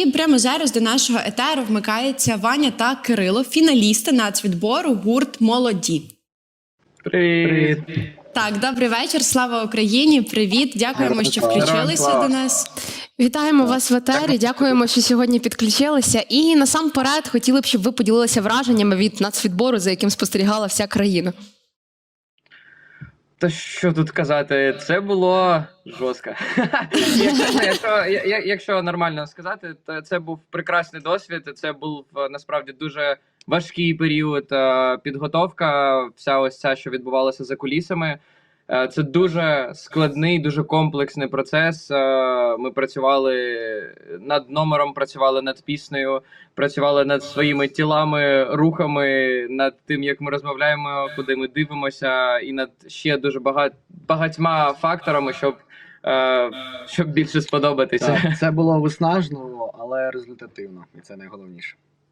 І прямо зараз до нашого етеру вмикається Ваня та Кирило, фіналісти нацвідбору гурт Молоді. Привіт. Так, добрий вечір. Слава Україні! Привіт! Дякуємо, що включилися до нас. Вітаємо вас в етері. Дякуємо, що сьогодні підключилися. І насамперед хотіли б, щоб ви поділилися враженнями від нацвідбору, за яким спостерігала вся країна. Та що тут казати? Це було жорстко. якщо, якщо, нормально сказати, то це був прекрасний досвід. Це був е, насправді дуже важкий період. е, Підготовка, вся ось ця, що відбувалася за кулісами. Е, Це дуже складний, дуже комплексний процес. Е, Ми працювали над номером, працювали над піснею, працювали над своїми тілами, рухами, над тим, як ми розмовляємо, куди ми дивимося, і над ще дуже багать, багатьма факторами, щоб, е, щоб більше сподобатися. Так, це було виснажливо, але результативно, і це найголовніше.